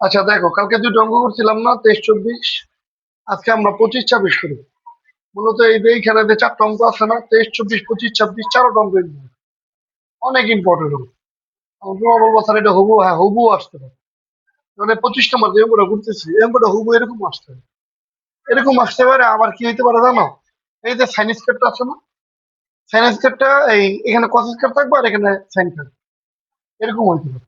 আচ্ছা দেখো, কালকে দুটো অঙ্ক করছিলাম না, তেইশ, চব্বিশ। আজকে আমরা পঁচিশ, ছাব্বিশ করি। মূলত এই যে এইখানে চারটা অঙ্ক আছে না, তেইশ, চব্বিশ, পঁচিশ, ছাব্বিশ, চারটা অঙ্ক। অনেক ইম্পর্টেন্ট অঙ্ক। বলব, স্যার, এটা হবু হ্যাঁ হবু আসতে পারে। মানে পঁচিশ নম্বর যে অঙ্কটা করতেছি, এই অঙ্কটা হবু এরকম আসতে পারে। এরকম আসতে পারে, আবার কি হইতে পারে জানো? এই যে সাইন স্কোয়ারটা আছে না সাইন স্কোয়ারটা এই, এখানে কস স্কোয়ার থাকবে আর এখানে সাইন থাকবে এরকম হইতে পারে।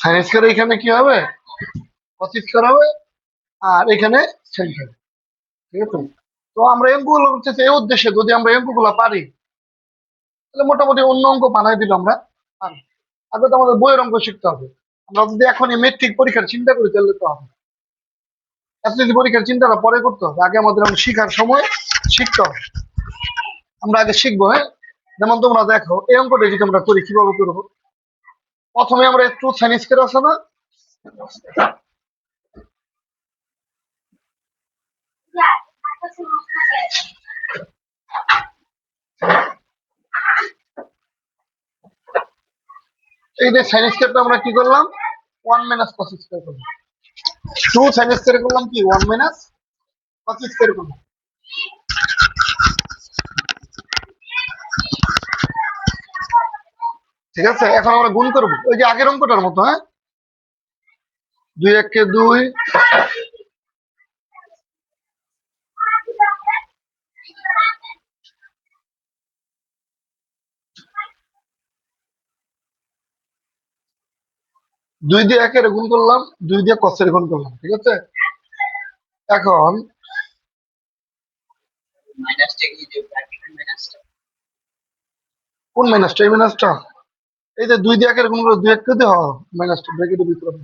সাইন স্কোয়ার এখানে কি হবে? কস স্কোয়ার হবে আর এখানে ঠিক আছে? তো আমরা অঙ্কগুলো করতেছি এই উদ্দেশ্যে যদি আমরা অঙ্কগুলো পারি, তাহলে মোটামুটি অন্য অঙ্ক বানাই দিল আমরা। পারি আগে তো আমাদের বইয়ের অঙ্ক শিখতে হবে। আমরা যদি এখনই মেট্রিক পরীক্ষার চিন্তা করি, তাহলে তো হবে। এসএসসি পরীক্ষার চিন্তাটা পরে করতে হবে। আগে আমাদের এখন শিখার সময় শিখতে হবে। আমরা আগে শিখব হ্যাঁ? যেমন তোমরা দেখো, এই অঙ্কটা যদি আমরা করি, কীভাবে করব? প্রথমে আমরা একটু সাইনিস করে আছে না। এই যে সাইনিস কেয়ারটা আমরা কি করলাম? ওয়ান মাইনাস কস স্কোয়ার করলাম। টু স্কোয়ার করলাম কি? ওয়ান মাইনাস কস স্কোয়ার করলাম। ঠিক আছে? এখন আমরা গুণ করব। ওই যে আগের অঙ্কটার মতো হ্যাঁ? দুই একে দুই। দুই দিয়ে একের গুণ করলাম দুই দিয়ে কসের গুণ করলাম ঠিক আছে? এখন কি? কোন মাইনাসটা এই মাইনাসটা এই যে দুই দিয়ে একের গুণ করে দুই এক কেটে হয় মাইনাসটা ব্র্যাকেটের ভিতরে।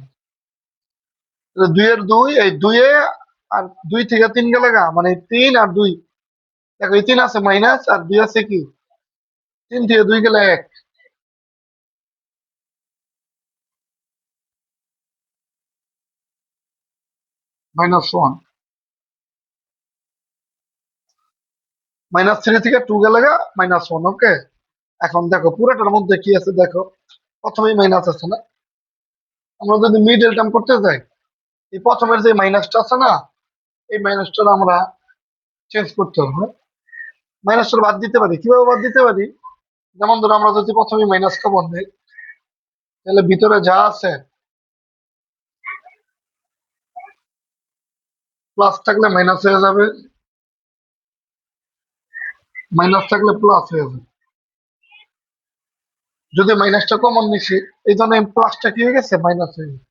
দুইয়ের দুই এই দুইয়ে আর দুই থেকে তিন গেলে গা মানে তিন আর দুই। দেখো, এই তিন আছে মাইনাস আর দুই আছে কি? তিন থেকে দুই গেলে এক। মাইনাস ওয়ান মাইনাস থ্রি থেকে টু গেলে গা মাইনাস ওয়ান ওকে এখন দেখো, পুরোটার মধ্যে কি আছে দেখো? প্রথমেই মাইনাস আছে না? আমরা যদি মিডল টার্ম করতে যাই, এই প্রথমের যে মাইনাসটা আছে না, এই মাইনাসটা আমরা চেঞ্জ করতে হবে। মাইনাসটা বাদ দিতে পারি। কীভাবে বাদ দিতে পারি? যেমন ধরো, আমরা যদি প্রথমে মাইনাসটা বন্ধ তাহলে ভিতরে যা আছে প্লাস থাকলে মাইনাস হয়ে যাবে। মাইনাস থাকলে প্লাস হয়ে যাবে। যদি মাইনাসটা কমন নিছি, এই জন্য প্লাসটা কি হয়ে গেছে? মাইনাস হয়ে গেছে।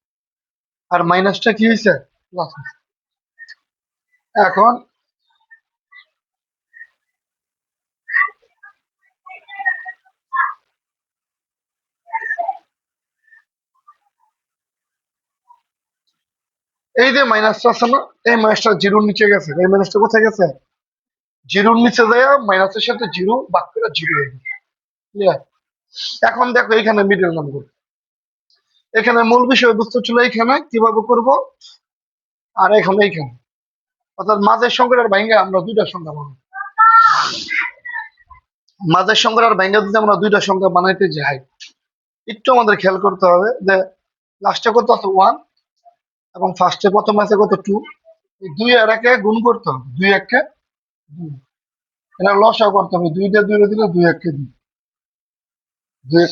আর মাইনাসটা কি হয়েছে? প্লাস এখন এই যে মাইনাসটা আছে না, এই মাইনাসটা জিরোর নিচে গেছে। এই মাইনাসটা কোথায় গেছে? জিরোর নিচে যায় মাইনাসের সাথে জিরো বাদ জিরো হয়ে গেছে। ক্লিয়ার এখন দেখো এখানে মিডল নাম্বার এখানে মূল বিষয়বস্তু ছিল এখানে কীভাবে করব? আর এখন এইখানে। অর্থাৎ মাঝের সংখ্যার আর ভাঙ্গা আমরা দুইটা সংখ্যা বানাবো। মাঝের সংখ্যার আর ভাঙ্গা যদি আমরা দুইটা সংখ্যা বানাইতে যাই, একটু আমাদের খেয়াল করতে হবে যে লাস্টে কত আছে? ওয়ান এবং ফার্স্টে প্রথম আছে কত? টু দুই আর একে গুণ করতে হবে। দুই একে দুই। এটা লসাও করতে হবে। দুইটা দুই দিলে দুই একে দুই। দুই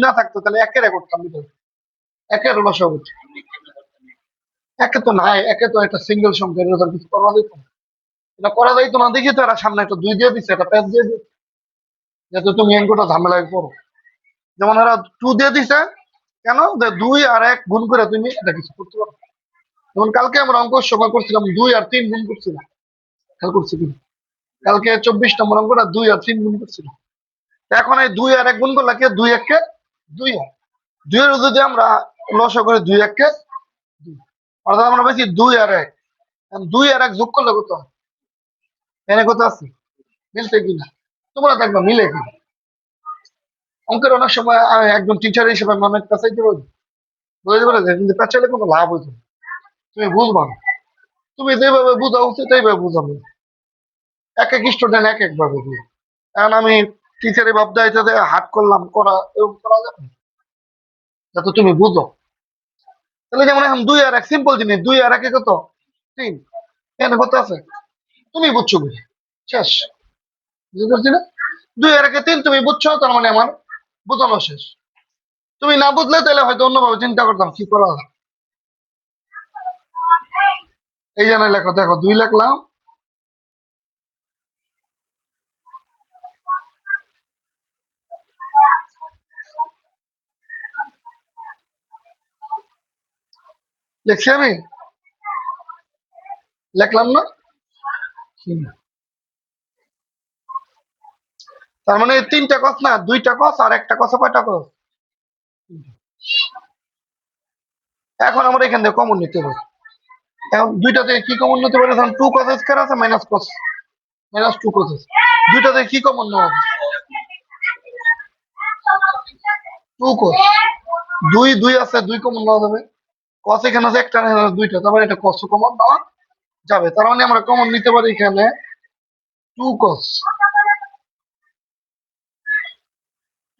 না থাকতো, তাহলে একের তো নাই, একে তো একটা সিঙ্গেল সংখ্যা কিছু করা যেত না। করা যাইতো না, দেখি তো এরা সামনে একটা দুই দিয়ে দিচ্ছে একটা প্যাচ দিয়ে দিচ্ছে যাতে তুমি অঙ্কটা ঝামেলায় করো যেমন এরা টু দিয়ে দিছে, কেন? দুই আর এক গুণ করে তুমি এটা কিছু করতে পারো। যেমন কালকে আমরা অঙ্ক সময় করছিলাম দুই আর তিন গুণ করছিলাম। খেয়াল করছি কিন্তু। কালকে চব্বিশ নম্বর অঙ্কটা দুই আর তিন গুণ করছিলাম। এখন এই দুই আর এক গুণ করলে কি দুই এককে দুই হয়? দুইয়ের যদি আমরা লস করে দুই এককে অর্থাৎ আমরা বেশি দুই আর এক। দুই আর এক যোগ করলে কত এনে কত আছে? মিলছে কিনা তোমরা দেখবা, মিলে কিনা অঙ্কের অনেক সময় একজন টিচার হিসেবে পেঁচাইতে পারি। বুঝতে পারে কিন্তু পেঁচাইলে কোনো লাভ হইতো না। তুমি বুঝবা না। তুমি যেভাবে বুঝা উচিত এইভাবে বুঝাবে এক এক স্টুডেন্ট এক এক ভাবে দিয়ে। কারণ আমি টিচারের ভাবতে এটাতে হাট করলাম, করা, এরকম করা যাবে যাতে তুমি বুঝো। তাহলে যেমন এখন দুই আর এক সিম্পল জিনিস, দুই আর একে কত? তিন। এখানে কত আছে? তুমি বুঝছ বুঝি। শেষ। বুঝতে পারছি না? দুই আর একে তিন তুমি বুঝছ, তার মানে আমার বোঝানো শেষ। তুমি না বুঝলে তাহলে হয়তো অন্যভাবে চিন্তা করতাম, কি করা যায়। এই জন্য লেখো দেখো, দুই লিখলাম লিখছি আমি? লিখলাম না? তার মানে তিনটা কস না, দুইটা কস আর একটা কস, কয়টা কস? এখন আমরা এখান থেকে কমন নিতে পারি এখন দুইটাতে কি কমন নিতে পারি? এখন টু কস স্কয়ার আছে minus cos minus two cos দুইটাতে কি কমন নেওয়া টু কস দুই দুই আছে, দুই কমন নেওয়া যাবে। কস এখানে আছে, একটা দুইটা। তারপরে এটা কস কমন নেওয়া যাবে। তার মানে আমরা কমন নিতে পারি এখানে two cos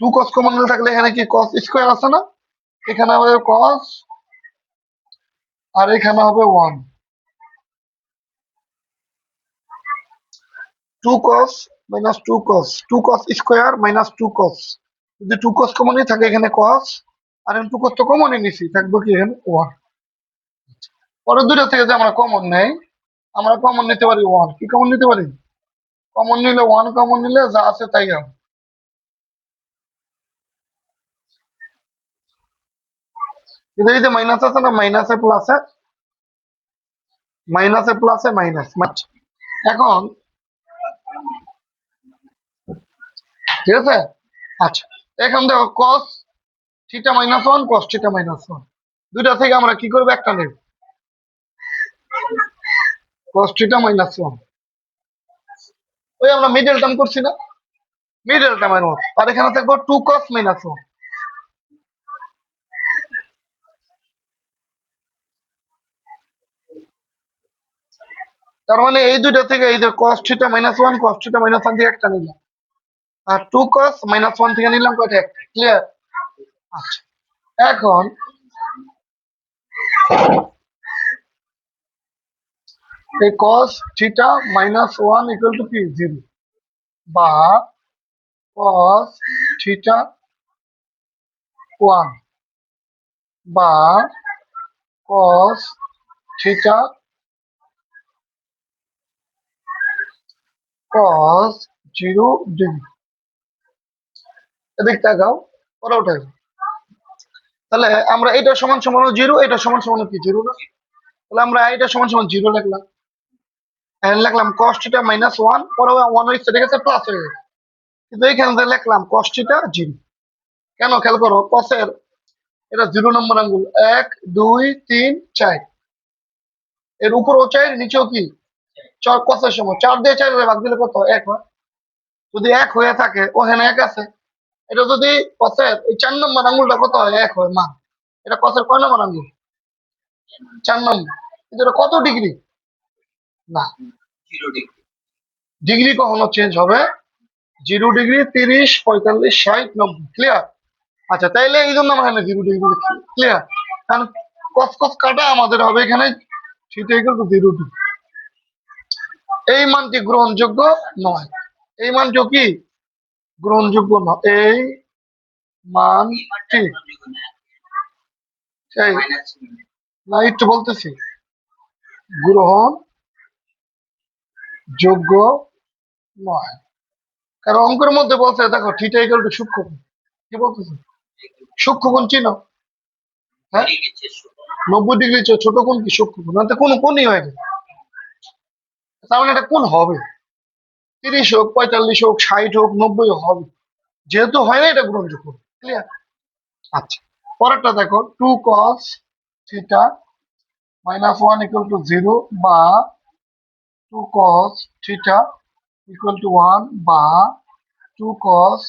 two cos common থাকলে এখানে কি কস স্কোয়ার আছে না? এখানে হবে কস আর এখানে হবে one two cos minus two cos two cos square minus two cos যদি টু কস কমনই থাকে এখানে কস আর টু কস তো কমনই নিছি, থাকবে কি এখানে? ওয়ান পরের দুটো থেকে যে আমরা কমন নেই, আমরা কমন নিতে পারি ওয়ান কি কমন নিতে পারি? কমন নিলে ওয়ান কমন নিলে যা আছে তাই হবে। কিন্তু এই যে মাইনাস আছে না মাইনাসে প্লাসে মাইনাসে প্লাসে মাইনাস এখন, ঠিক আছে? আচ্ছা এখন দেখো cos theta minus one cos theta minus one দুইটা থেকে আমরা কি করব? একটা নেব। কস থিটা মাইনাস ওয়ান ওই আমরা মিডল টার্ম করছি না। মিডল টার্মের মতো। আর এখানে থাকব টু কস মাইনাস ওয়ান তার মানে এই দুইটা থেকে এই যে minus one cos theta minus one থেকে একটা নিলাম। আর টু কস মাইনাস ওয়ান থেকে নিলাম কয়টা? একটা। ক্লিয়ার আচ্ছা। এখন এই theta minus one equal to কি? জিরো বা কস থিটা ওয়ান বা cos theta cos zero degree এদিক তাকাও, পরে উঠে। তাহলে আমরা এটা সমান সমান জিরো এটা সমান সমান কি জিরো না? তাহলে আমরা এটা সমান সমান জিরো লিখলাম। এখানে লিখলাম কস থিটা মাইনাস ওয়ান পরে ওয়ান হয়েছে ঠিক আছে প্লাস হয়ে গেছে। কিন্তু এখানে যে লিখলাম কস থিটা জিরো কেন খেয়াল করো কসের এটা জিরো নম্বর আঙ্গুল এক, দুই, তিন, চার। এর উপরও চাই নিচেও কি? চার কসের সময়। চার দিয়ে চার ভাগ দিলে কত? এক হয়। যদি এক হয়ে থাকে ওখানে এক আছে। এটা যদি কসের এই চার নম্বর আঙ্গুলটা কত হয়? এক হয় মান এটা কসের কয় নম্বর আঙ্গুল? চার নম্বর। কিন্তু এটা কত ডিগ্রি? না। ডিগ্রি। ডিগ্রি কখনো চেঞ্জ হবে? জিরো ডিগ্রি তিরিশ পঁয়তাল্লিশ ষাট নব্বই। ক্লিয়ার আচ্ছা তাইলে এই জন্য আমরা এখানে জিরো ডিগ্রি। ক্লিয়ার কারণ কস কস কাটা আমাদের হবে এখানে। সেটা ইকুয়াল টু জিরো ডিগ্রি এই মানটি গ্রহণযোগ্য নয়। এই মানটি কি? গ্রহণযোগ্য নয়। এই মানটি মাইনাস বলতেছি। গ্রহণ যোগ্য নয়। কারণ অঙ্কের মধ্যে বলছে, দেখো থিটা ইকুয়াল টু সূক্ষ্মকোণ। কি বলতেছে? সূক্ষ্মকোণ চিনো হ্যাঁ? নব্বই ডিগ্রি ছোট কোন কি সূক্ষ্মকোণ? না কোন কোনই হয়ে না। তার মানে এটা কোন হবে? তিরিশ হোক, পঁয়তাল্লিশ হোক, ষাট হোক, নব্বই হবে। যেহেতু হয় না, এটা গ্রহণযোগ্য ক্লিয়ার আচ্ছা পরেরটা দেখো two cos theta minus one equal to zero বা two cos theta equal to one বা two cos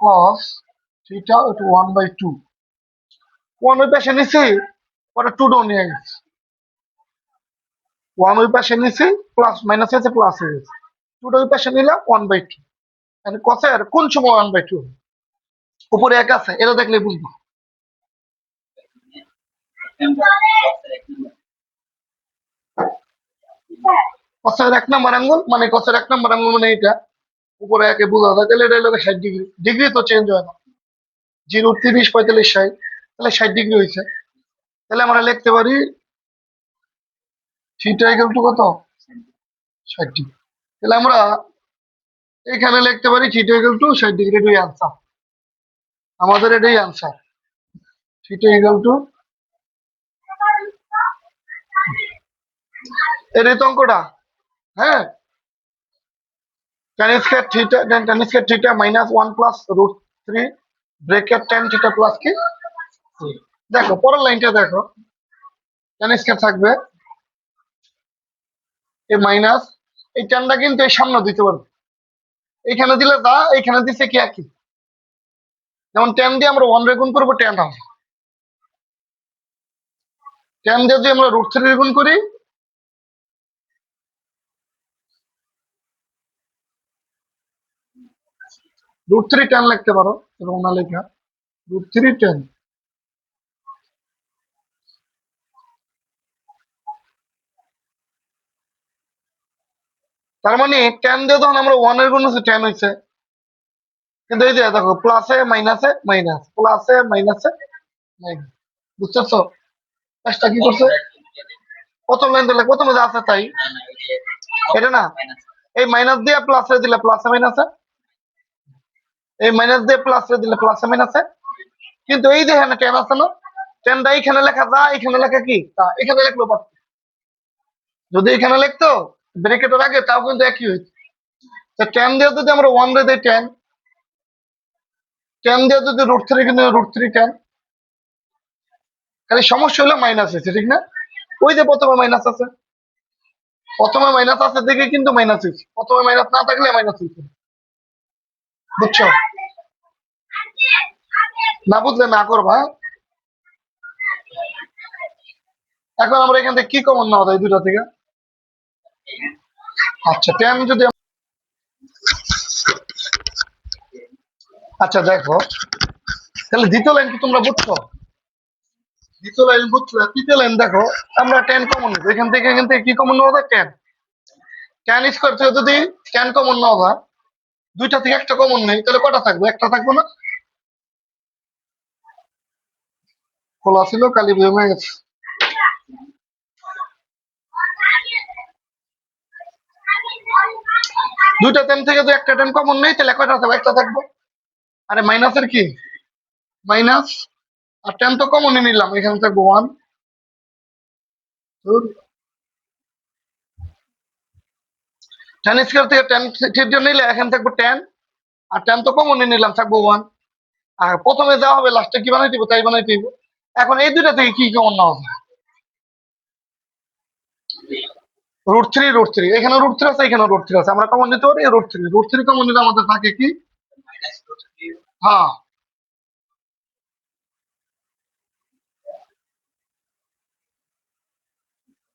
cos theta one by two one ওই পাশে নিছি, পরে টু ডাউন নিয়ে গেছে। ওয়ান ওই পাশে নিছি প্লাস মাইনাস হয়েছে প্লাস হয়ে গেছে টুটা ওই পাশে নিলাম ওয়ান বাই টু মানে কসের কোন সময় ওয়ান বাই টু উপরে এক আছে, এটা দেখলে বুঝব। কসের এক নম্বর আঙ্গুল মানে কসের এক নম্বর আঙ্গুল মানে এটা। উপরে একে বোঝা যায়, তাহলে এটা হলো ষাট ডিগ্রি ডিগ্রি তো চেঞ্জ হয় না। জিরো, তিরিশ, পঁয়তাল্লিশ, ষাট। তাহলে ষাট ডিগ্রি হয়েছে। তাহলে আমরা লিখতে পারি থিটা ইকুয়াল টু কত? ষাট ডিগ্রি তাহলে আমরা এখানে লিখতে পারি থিটা ইকুয়াল টু ষাট ডিগ্রি এটাই আনসার আমাদের এটাই আনসার থিটা ইকুয়াল টু এর এই তো অঙ্কটা। হ্যাঁ? tan square theta tan square theta minus one plus root three bracket tan theta plus কি? দেখো, পরের লাইনটা দেখো। tan স্কয়ার থাকবে। এই মাইনাস এই ট্যানটা কিন্তু এই সামনে দিতে পারবে। এইখানে দিলে দা এইখানে দিছে কি একই। যেমন ট্যান দিয়ে আমরা ওয়ান রেগুন করব ট্যান হবে ট্যান দিয়ে যদি আমরা রুট থ্রি রেগুন করি রুট থ্রি টেন লিখতে পারো এবং না লেখা। রুট থ্রি টেন তার মানে টেন দিয়ে তখন আমরা ওয়ানের গুণ হচ্ছে টেন হয়েছে কিন্তু এই যে দেখো প্লাসে মাইনাসে মাইনাস প্লাসে মাইনাসে মাইনাস বুঝতেছো? কাজটা কি করছে? প্রথম লাইন দিলে প্রথমে যা আছে তাই? এটা না? এই মাইনাস দিয়ে প্লাসে দিলে প্লাসে মাইনাসে এই মাইনাস দিয়ে প্লাসে দিলে প্লাসে মাইনাসে কিন্তু এই যে এখানে টেন আছে না টেনটা এইখানে লেখা যা এখানে লেখা কি? তা এখানে লিখলো পারত যদি এখানে লিখতো ব্রেকেটের আগে তাও কিন্তু একই হয়েছে। টেন দিয়ে যদি আমরা ওয়ান দিয়ে দিই টেন দিয়ে যদি রুট থ্রি কিন্তু রুট থ্রি টেন খালি সমস্যা হলো মাইনাস হয়েছে, ঠিক না? ওই যে প্রথমে মাইনাস আছে। প্রথমে মাইনাস আছে দেখে কিন্তু মাইনাস হয়েছে। প্রথমে মাইনাস না থাকলে মাইনাস হয়েছে। বুঝছ? না বুঝলে না করবা হ্যাঁ? এখন আমরা এখান থেকে কি কমন নেওয়া যায় দুটা থেকে? আচ্ছা টেন যদি আচ্ছা দেখো। তাহলে দ্বিতীয় লাইন কি তোমরা বুঝছ? দ্বিতীয় লাইন বুঝছ। তৃতীয় লাইন দেখো, আমরা টেন কমন নেব। এখান থেকে এখান থেকে কি কমন নেওয়া যায়? টেন টেন স্কোয়ার থেকে যদি টেন কমন নেওয়া যায়, দুইটা থেকে একটা কমন নেই, তাহলে কটা থাকবে? একটা থাকবে না? খোলা ছিল, কালি ভেঙে গেছে। দুইটা টেন থেকে যদি একটা টেন কমন নেই, তাহলে কয়টা থাকবে একটা থাকবে। আরে মাইনাসের কি? মাইনাস আর টেন তো কমনই নিলাম, এখানে থাকবে ওয়ান টেন স্কোয়ার থেকে টেন থিটা নিলে এখানে থাকবে টেন আর টেন তো কমনই নিলাম, থাকবে ওয়ান আর প্রথমে যা হবে লাস্টে কি বানাই দিব? তাই বানাই দিব। এখন এই দুইটা থেকে কি কমন নেওয়া হবে? রুট থ্রি রুট থ্রি এখানে রুট থ্রি আছে, এখানে রুট থ্রি আছে। আমরা কমন নিতে পারি? Root three root three common নিলে আমাদের থাকে কি? হ্যাঁ।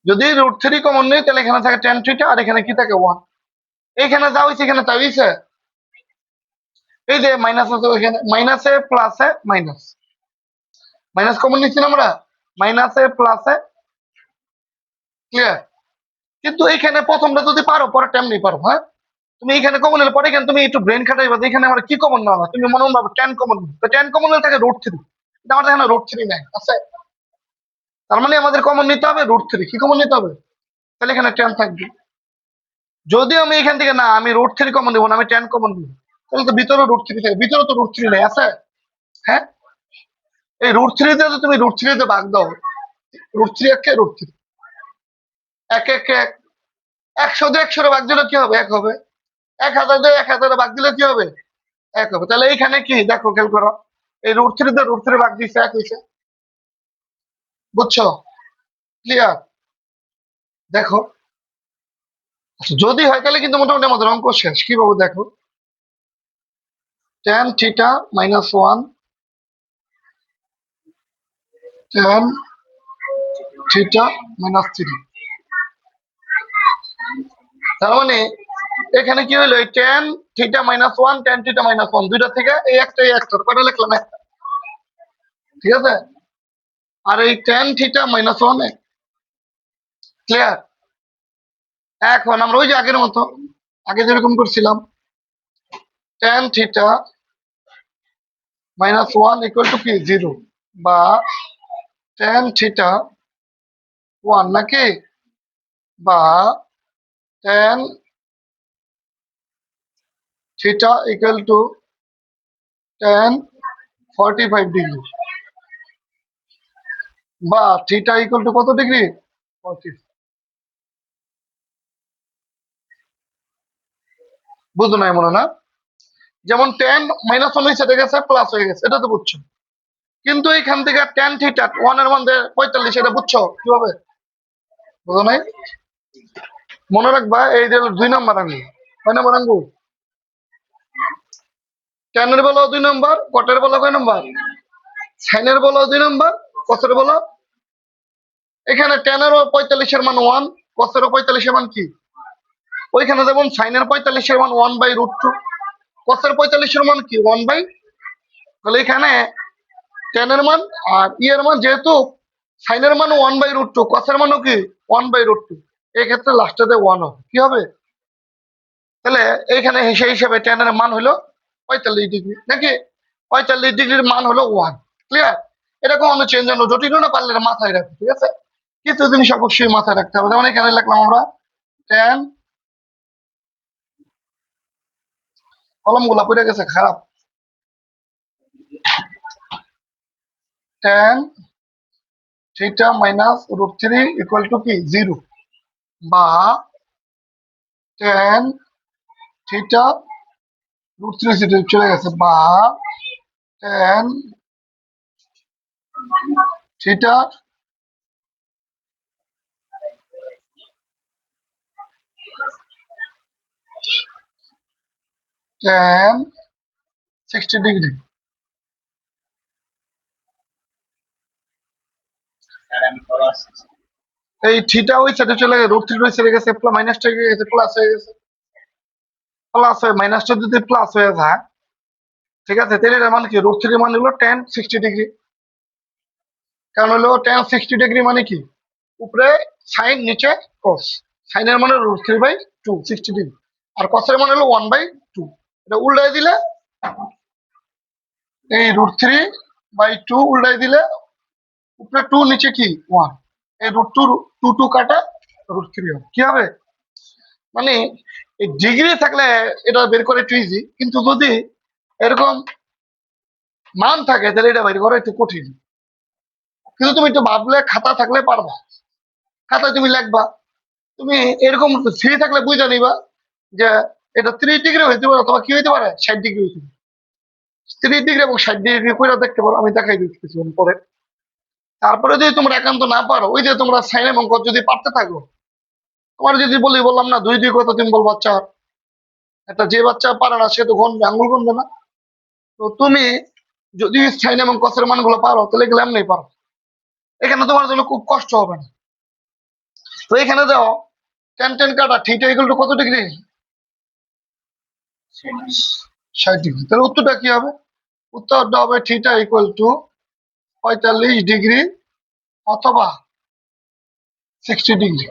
যদি রুট থ্রি কমন নেই, তাহলে এখানে থাকে টেন থ্রিটা আর এখানে কি থাকে ওয়ান এইখানে যা হয়েছে এখানে তাই হয়েছে এই যে মাইনাস আছে ওইখানে। মাইনাসে প্লাসে মাইনাস মাইনাস কমন নিচ্ছি না আমরা? মাইনাসে প্লাসে ক্লিয়ার কিন্তু এখানে প্রথমটা যদি পারো পরে নেই পারো হ্যাঁ? তুমি এখানে কমন হলে পরে এখানে তুমি একটু ব্রেন খাটাইবা যে এখানে আমার কি কমন না তুমি মনে ভাবো টেন কমন তো টেন কমন হলে থাকে রুট থ্রি আমাদের এখানে রুট থ্রি নাই, আছে? তার মানে আমাদের কমন নিতে হবে রুট থ্রি কি কমন নিতে হবে? তাহলে এখানে টেন থাকবে। যদি আমি এখান থেকে, না, আমি রুট থ্রি কমন দেবো না, আমি টেন কমন দেবো। তাহলে তো ভিতরে রুট থ্রি থাকে। ভিতরে তো রুট থ্রি নেই, আছে? হ্যাঁ? এই রুট থ্রি দিয়ে তুমি রুট থ্রি তে ভাগ দাও রুট থ্রি একে রুট থ্রি এক এক এক। একশো দিয়ে একশো ভাগ দিলে কি হবে? এক হবে। এক হাজার দিয়ে এক হাজার ভাগ দিলে কি হবে? এক হবে। তাহলে এইখানে কি? দেখো, খেয়াল করো। এই রুট থ্রি দিয়ে রুট থ্রি ভাগ দিচ্ছে এক হয়েছে। বুঝছ? ক্লিয়ার দেখো। যদি হয় তাহলে কিন্তু মোটামুটি আমাদের অঙ্ক শেষ। কি বাবু, দেখো। Tan theta minus one tan theta minus three তার মানে এখানে কি হলো? Tan theta minus one tan theta minus one দুইটা থেকে এই একটা এই একটা কটা লিখলাম একটা? ঠিক আছে? আর এই tan theta minus one clear এখন আমরা ওই যে আগের মতো, আগে যেরকম করছিলাম tan theta minus one equal to কি? জিরো বা টেন থিটা ওয়ান নাকি? বা theta equal to tan forty five degree বা থিটা ইকুয়াল টু কত ডিগ্রি বুঝো নাই মনে না? যেমন টেন মাইনাস ওয়ান হয়েছে গেছে প্লাস হয়ে গেছে, এটা তো বুঝছ। কিন্তু এখান থেকে টেন থিটা ওয়ানের মধ্যে পঁয়তাল্লিশ, এটা বুঝছ কীভাবে? বুঝো নাই? মনে রাখবা, এই যে দুই নম্বর আঙ্গুল। কয় নম্বর আঙ্গুল? টেনের বলো দুই নম্বর, কটের বলো কয় নম্বর? সাইনের বলো দুই নম্বর কসের বলো এখানে টেনেরও পঁয়তাল্লিশের মান ওয়ান কসেরও পঁয়তাল্লিশের মান কি? ওইখানে যেমন সাইনের পঁয়তাল্লিশের মান ওয়ান বাই রুট টু কসের পঁয়তাল্লিশের মান কি? ওয়ান বাই তাহলে এখানে টেনের মান আর ইয়ের মান যেহেতু সাইনের মান ওয়ান বাই রুট টু কসের মানও কি? ওয়ান বাই রুট টু এক্ষেত্রে লাস্টেতে ওয়ান হবে কি হবে? তাহলে এইখানে সেই হিসেবে টেনের মান হলো পঁয়তাল্লিশ ডিগ্রি নাকি? পঁয়তাল্লিশ ডিগ্রির মান হলো ওয়ান ক্লিয়ার এটা কোনো চেঞ্জ হলো জটিল না, পারলে মাথায় রাখবে, ঠিক আছে? কিছু জিনিস অবশ্যই মাথায় রাখতে হবে, যেমন এখানে লিখলাম আমরা টেন কলমগুলা পড়ে গেছে, খারাপ। Tan theta minus root three equal to কি? জিরো বা টেন থিটা রুট থ্রি সিটি চলে গেছে বা tan theta tan sixty degree sir আমি করো আসছি এই থিটা ওই সাইডে চলে গেছে রুট থ্রি ওই সাইডে গেছে মাইনাসটা গিয়ে গেছে প্লাস হয়ে গেছে। প্লাস হয়ে মাইনাসটা যদি প্লাস হয়ে যায়, ঠিক আছে, তাহলে এটার মানে কি? রুট থ্রি মানে হলো টেন সিক্সটি ডিগ্রি কারণ হলো টেন সিক্সটি ডিগ্রি মানে কি? উপরে সাইন নিচে কস সাইনের মানে root three by two sixty degree আর কসের মানে হলো ওয়ান বাই টু এটা উল্টাই দিলে, এই রুট থ্রি বাই টু উল্টাই দিলে, উপরে টু নিচে কি? One root two two two কাটা থ্রি হবে। কি হবে? মানে এই ডিগ্রি থাকলে এটা বের করে একটু ইজি কিন্তু যদি এরকম মান থাকে, তাহলে এটা বের করা একটু কঠিন। কিন্তু তুমি একটু ভাবলে, খাতা থাকলে পারবা। খাতায় তুমি লিখবা। তুমি এরকম ফ্রি থাকলে বুঝে নিবা যে এটা ত্রিশ ডিগ্রি হইতে পারে অথবা কি হইতে পারে? ষাট ডিগ্রি হইতে পারে। ত্রিশ ডিগ্রি এবং ষাট ডিগ্রি করে দেখতে পারো, আমি দেখাই দিচ্ছি পরে তারপরে যদি তোমরা একান্ত না পারো ওই যে তোমরা সাইন এবং কস যদি পারতে থাকো তোমার যদি বলি বললাম না দুই দুই কথা তুমি বল বাচ্চা। একটা যে বাচ্চা পারে না সে তো গণবে আঙ্গুল গণবে না। তো তুমি যদি সাইন এবং কসের মানগুলো পারো তাহলে এগুলো এমনি পারো। এখানে তোমার জন্য খুব কষ্ট হবে না। তো এখানে দাও টেন টেন কাটা থিটা ইকুয়াল টু কত ডিগ্রি ষাট। ডিগ্রি তাহলে উত্তরটা কি হবে? উত্তরটা হবে থিটা ইকুয়াল টু পঁয়তাল্লিশ ডিগ্রি অথবা সিক্সটি ডিগ্রি।